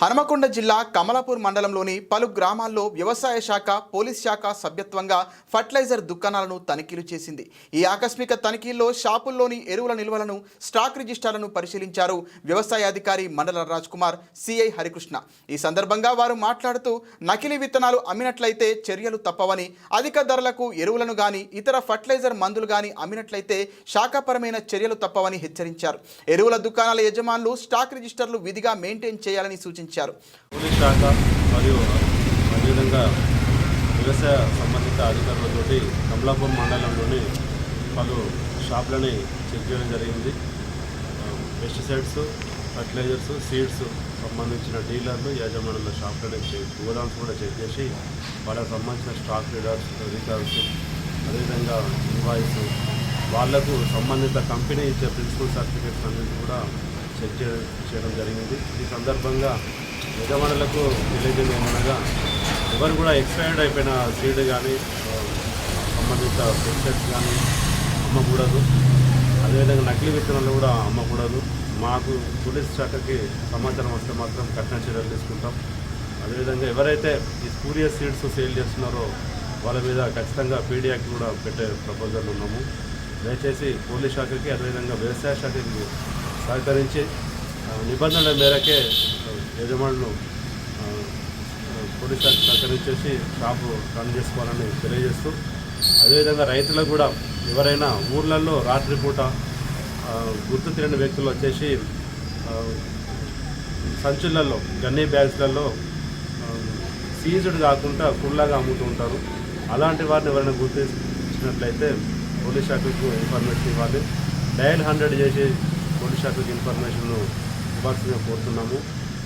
హనుమకొండ జిల్లా కమలాపూర్ మండలంలోని పలు గ్రామాల్లో వ్యవసాయ శాఖ పోలీస్ శాఖ సభ్యత్వంగా ఫర్టిలైజర్ దుకాణాలను తనిఖీలు చేసింది. ఈ ఆకస్మిక తనిఖీల్లో షాపుల్లోని ఎరువుల నిల్వలను స్టాక్ రిజిస్టార్లను పరిశీలించారు వ్యవసాయ అధికారి మండల రాజ్ కుమార్ సిఐ హరికృష్ణ. ఈ సందర్భంగా వారు మాట్లాడుతూ నకిలీ విత్తనాలు అమ్మినట్లయితే చర్యలు తప్పవని అధిక ధరలకు ఎరువులను గాని ఇతర ఫర్టిలైజర్ మందులు గాని అమ్మినట్లయితే శాఖాపరమైన చర్యలు తప్పవని హెచ్చరించారు. ఎరువుల దుకాణాల యజమానులు స్టాక్ రిజిస్టర్లు విధిగా మెయింటైన్ చేయాలని సూచించారు. పోలీస్ శాఖ మరియు అదేవిధంగా వ్యవసాయ సంబంధిత అధికారులతోటి కమలాపూర్ మండలంలోని పలు షాపులని చెక్ చేయడం జరిగింది. పెస్టిసైడ్స్ ఫర్టిలైజర్స్ సీడ్స్ సంబంధించిన డీలర్లు యాజమానుల షాపులని గోదామ్స్ కూడా చెక్ చేసి వాళ్ళకి సంబంధించిన స్టాక్ రీడర్స్ రికార్డ్స్ అదేవిధంగా ఇన్వాయిస్ వాళ్ళకు సంబంధిత కంపెనీ ఇచ్చే ప్రిన్సిపల్ సర్టిఫికేట్స్ అన్నింటి కూడా చెక్ చేయడం జరిగింది. ఈ సందర్భంగా యజమానులకు తెలియజేది ఏమనగా ఎవరు కూడా ఎక్స్పైర్డ్ అయిపోయిన సీడ్ కానీ సంబంధిత పెస్టిసైడ్స్ కానీ అమ్మకూడదు. అదేవిధంగా నకిలీ విత్తనాలు కూడా అమ్మకూడదు. మాకు పోలీస్ శాఖకి సమాచారం వస్తే మాత్రం కఠిన చర్యలు తీసుకుంటాం. అదేవిధంగా ఎవరైతే ఈ స్పూరియస్ సీడ్స్ సేల్ చేస్తున్నారో వాళ్ళ మీద ఖచ్చితంగా పీడియాకి కూడా పెట్టే ప్రపోజల్ ఉన్నాము. దయచేసి పోలీస్ శాఖకి అదేవిధంగా వ్యవసాయ శాఖకి సహకరించి నిబంధనల మేరకే యజమానులు ఆ, ఆ, పోలీస్ శాఖ సహకరించేసి షాపు రన్ చేసుకోవాలని తెలియజేస్తూ అదేవిధంగా రైతులకు కూడా ఎవరైనా ఊర్లలో రాత్రిపూట గుర్తు తెలియని వ్యక్తులు వచ్చేసి సంచులలో గన్నీ బ్యాగ్స్లలో సీజుడ్ కాకుండా కుళ్ళగా అమ్ముతూ ఉంటారు. అలాంటి వారిని ఎవరైనా గుర్తించినట్లయితే పోలీస్ శాఖకు ఇన్ఫర్మేషన్ ఇవ్వాలి. డయల్ హండ్రెడ్ చేసి పోలీస్ శాఖకు ఇన్ఫర్మేషన్ ఇవ్వాల్సిందిగా కోరుతున్నాము.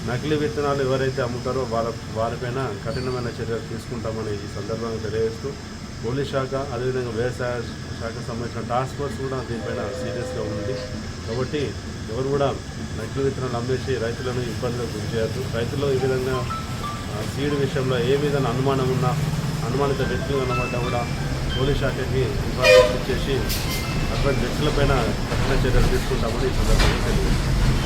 నకిలీ విత్తనాలు ఎవరైతే అమ్ముతారో వాళ్ళ వారిపైన కఠినమైన చర్యలు తీసుకుంటామని ఈ సందర్భంగా తెలియజేస్తూ పోలీస్ శాఖ అదేవిధంగా వ్యవసాయ శాఖకు సంబంధించిన టాస్క్ ఫోర్స్ కూడా దీనిపైన సీరియస్గా ఉంది. కాబట్టి ఎవరు కూడా నకిలీ విత్తనాలు అమ్మేసి రైతులను ఇబ్బందులకు గురి చేయొద్దు. రైతులు ఈ విధంగా సీడ్ విషయంలో ఏ విధంగా అనుమానం ఉన్నా అనుమానిత వ్యక్తులు కనబడ్డా కూడా పోలీస్ శాఖకి ఇన్ఫర్మేషన్ ఇచ్చేసి అటువంటి వ్యక్తులపైన కఠిన చర్యలు తీసుకుంటామని ఈ సందర్భంగా తెలియజేస్తాం